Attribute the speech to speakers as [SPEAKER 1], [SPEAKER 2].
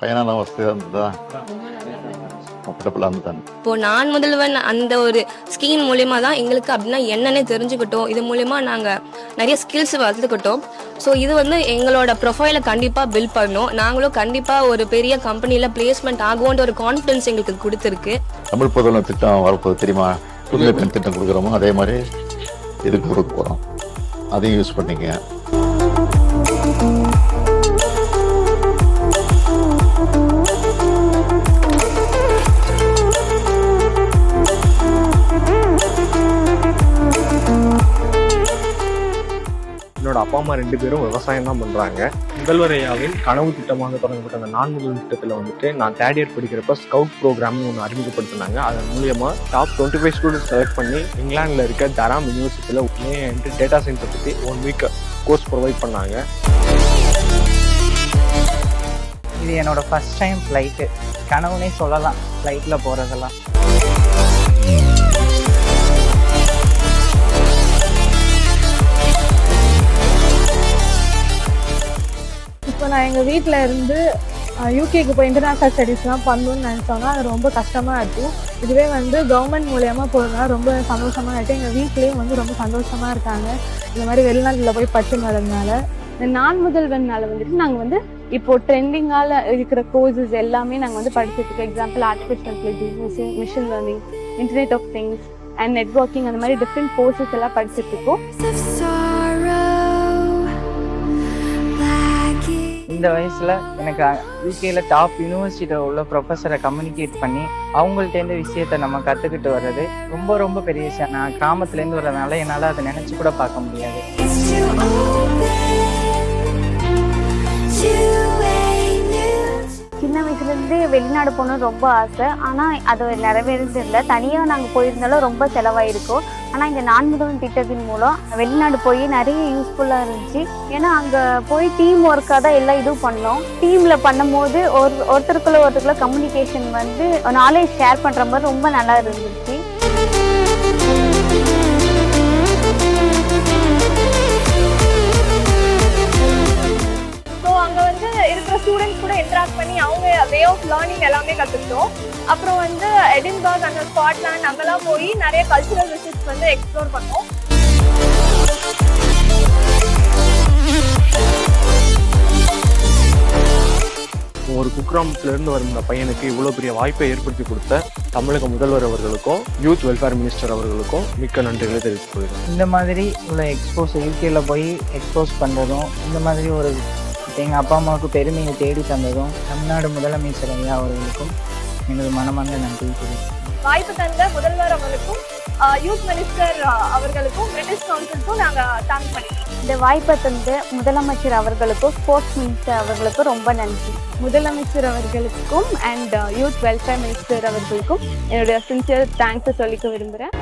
[SPEAKER 1] பயனான வசதியாக இருந்ததா?
[SPEAKER 2] இப்போ நான் முதல்வன் அந்த ஒரு ஸ்கீம் மூலியமா தான் எங்களுக்கு அப்படின்னா என்னன்னே தெரிஞ்சுக்கிட்டோம். இது மூலியமா நாங்க நிறைய ஸ்கில்ஸ் வளர்த்துக்கிட்டோம். ஸோ இது வந்து எங்களோட ப்ரொஃபைலை கண்டிப்பா பில்ட் பண்ணோம். நாங்களும் கண்டிப்பா ஒரு பெரிய கம்பெனில பிளேஸ்மெண்ட் ஆகும்ன்ற ஒரு கான்ஃபிடன்ஸ் எங்களுக்கு கொடுத்துருக்கு.
[SPEAKER 1] தமிழ் புதல்வன் திட்டம் வரப்போகுது தெரியுமா? புதுமை பெண் திட்டம் கொடுக்குறோமோ? அதே மாதிரி இதுக்கு கொடுக்க போகிறோம் அதையும் யூஸ் பண்ணிக்க
[SPEAKER 3] என்னோட அப்பா அம்மா ரெண்டு பேரும் விவசாயம் தான் பண்றாங்க. முதல்வர் ஐயாவின் கனவு திட்டமாக தொடங்கப்பட்ட அந்த நான் முதல் திட்டத்தில் வந்துட்டு நான் தேர்ட் இயர் படிக்கிறப்ப ஸ்கவுட் ப்ரோக்ராம்னு ஒன்று அறிமுகப்படுத்தினாங்க. அதன் மூலியமா top twenty five students select பண்ணி இங்கிலாந்துல இருக்க தராம் யூனிவர்சிட்டியில் டேட்டா சயின்ஸை பற்றி ஒன் வீக் கோர்ஸ் ப்ரொவைட் பண்ணாங்க.
[SPEAKER 4] இது என்னோட ஃபர்ஸ்ட் டைம் ஃப்ளைட்டு கனவுனே சொல்லலாம் ஃப்ளைட்டில் போகிறதெல்லாம்
[SPEAKER 5] நான் எங்கள் வீட்டில் இருந்து யூகேக்கு போய் இன்டர்நேஷ்னல் ஸ்டடீஸ்லாம் பண்ணணும்னு நினச்சோன்னா அது ரொம்ப கஷ்டமாக இருக்கும் இதுவே வந்து கவர்மெண்ட் மூலியமாக போகிறதுனா ரொம்ப சந்தோஷமாக இருக்குது எங்கள் வீட்லேயும் வந்து ரொம்ப சந்தோஷமாக இருக்காங்க. இந்த மாதிரி வெளிநாட்டில் போய் பச்சு வரதுனால
[SPEAKER 6] இந்த நான் முதல்வனால வந்துட்டு நாங்கள் வந்து இப்போ ட்ரெண்டிங்கால இருக்கிற கோர்சஸ் எல்லாமே நாங்கள் வந்து படிச்சிட்டுருக்கோம் example artificial intelligence machine learning internet of things and networking அந்த மாதிரி டிஃப்ரெண்ட் கோர்சஸ் எல்லாம் படிச்சுட்டு
[SPEAKER 4] இந்த வயசில் எனக்கு யூகேல டாப் யூனிவர்சிட்டியில் உள்ள ப்ரொஃபஸரை கம்யூனிகேட் பண்ணி அவங்கள்ட்டேருந்து விஷயத்தை நம்ம கற்றுக்கிட்டு வர்றது ரொம்ப ரொம்ப பெரிய விஷயம். நான் கிராமத்துலேருந்து வர்றதுனால என்னால் அதை நினச்சி கூட பார்க்க முடியாது.
[SPEAKER 6] வெளிநாடு போகணும்னு ரொம்ப ஆசை. ஆனால் அது நிறைவேறது இல்லை தனியாக நாங்கள் போயிருந்தாலும் ரொம்ப செலவாயிருக்கும். ஆனால் இந்த நான் திட்டத்தின் மூலம் வெளிநாடு போய் நிறைய யூஸ்ஃபுல்லாக இருந்துச்சு. ஏன்னா அங்கே போய் டீம் ஒர்க்காக தான் எல்லாம் இதுவும் பண்ணோம். டீமில் பண்ணும்போது ஒரு ஒருத்தருக்குள்ள ஒருத்தருக்குள்ள கம்யூனிகேஷன் வந்து நாலேஜ் ஷேர் பண்ணுற மாதிரி ரொம்ப நல்லா இருந்துச்சு.
[SPEAKER 5] கூட இன்ட்ராக்ட் பண்ணி அவங்க வே ஆஃப் லேர்னிங் எல்லாமே கற்றுக்கிட்டோம் அப்புறம் வந்து எடின்பர்க் அந்த ஸ்காட்லாண்ட் அங்கெல்லாம் போய் நிறைய கல்ச்சுரல் விசிட்ஸ் வந்து எக்ஸ்ப்ளோர் பண்ணோம்.
[SPEAKER 3] ஒரு குக்கிராமத்துல இருந்து வரும் இந்த பையனுக்கு இவ்வளோ பெரிய வாய்ப்பை ஏற்படுத்தி கொடுத்த தமிழக முதல்வர் அவர்களுக்கும் யூத் வெல்ஃபேர் மினிஸ்டர் அவர்களுக்கும் மிக்க நன்றிகளை தெரிவித்துக் கொள்கிறேன்.
[SPEAKER 4] இந்த மாதிரி உள்ள எக்ஸ்போஸ் யூகேல போய் எக்ஸ்போஸ் பண்ணுறதும் இந்த மாதிரி ஒரு எங்கள் அப்பா அம்மாவுக்கு பெருமையை தேடி தந்ததும் தமிழ்நாடு முதலமைச்சர் ஐயா அவர்களுக்கும் எனது மனமார்ந்த நன்றி
[SPEAKER 5] வாய்ப்பு தந்த முதல்வர் அவர்களுக்கும் யூத் மினிஸ்டர் அவர்களுக்கும் பிரிட்டிஷ் கவுன்சிலுக்கும் நாங்கள் தேங்க் பண்ணிக்கிறோம்.
[SPEAKER 6] இந்த வாய்ப்பை தந்து முதலமைச்சர் அவர்களுக்கும் ஸ்போர்ட்ஸ் மினிஸ்டர் அவர்களுக்கும் ரொம்ப நன்றி.
[SPEAKER 5] முதலமைச்சர் அவர்களுக்கும் அண்ட் யூத் வெல்ஃபேர் மினிஸ்டர் அவர்களுக்கும் என்னுடைய சின்சியர் தேங்க்ஸை சொல்லிக்க விரும்புகிறேன்